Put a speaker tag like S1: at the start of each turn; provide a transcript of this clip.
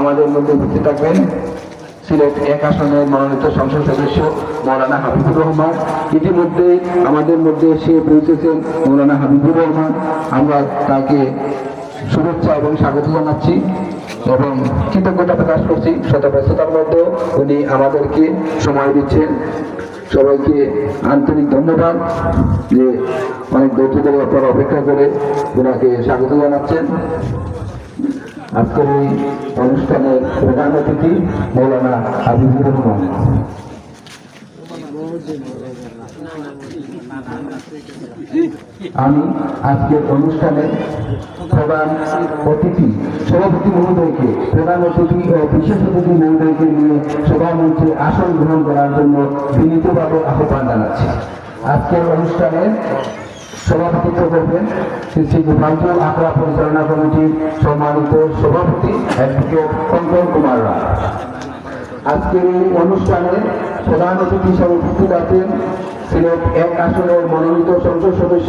S1: আমাদের মধ্যে উপস্থিত থাকবেন সিলেট এক আসনের মনোনীত সংসদ সদস্য মৌলানা হাবিবুর রহমান। ইতিমধ্যে আমাদের মধ্যে এসে পৌঁছেছেন মৌলানা হাবিবুর রহমান। আমরা তাকে শুভেচ্ছা এবং স্বাগত জানাচ্ছি এবং কৃতজ্ঞতা প্রকাশ করছি শত ব্যস্ততার মধ্যেও উনি আমাদেরকে সময় দিচ্ছেন। সবাইকে আন্তরিক ধন্যবাদ যে অনেক ধৈর্য অপেক্ষা করে ওনাকে স্বাগত জানাচ্ছেন। আজকের এই অনুষ্ঠানের প্রধান অতিথি মৌলানা হাবিবুর রহমান। আমি আজকের অনুষ্ঠানে প্রধান অতিথি, সভাপতি মহোদয়কে, প্রধান অতিথি ও বিশেষ অতিথি মহোদয়কে নিয়ে সভামঞ্চে আসন গ্রহণ করার জন্য বিনীতভাবে আহ্বান জানাচ্ছি। আজকের অনুষ্ঠানে সভাপতিত্ব করবেন। শ্রী শ্রী গোপালচন্দ্র আখড়া পরিচালনা কমিটির সম্মানিত সভাপতি অ্যাডভোকেট কঙ্কন কুমার রায়। আজকের এই অনুষ্ঠানে প্রধান অতিথি হিসাবে উপস্থিত আছেন সিলেট এক আসনের মনোনীত সংসদ সদস্য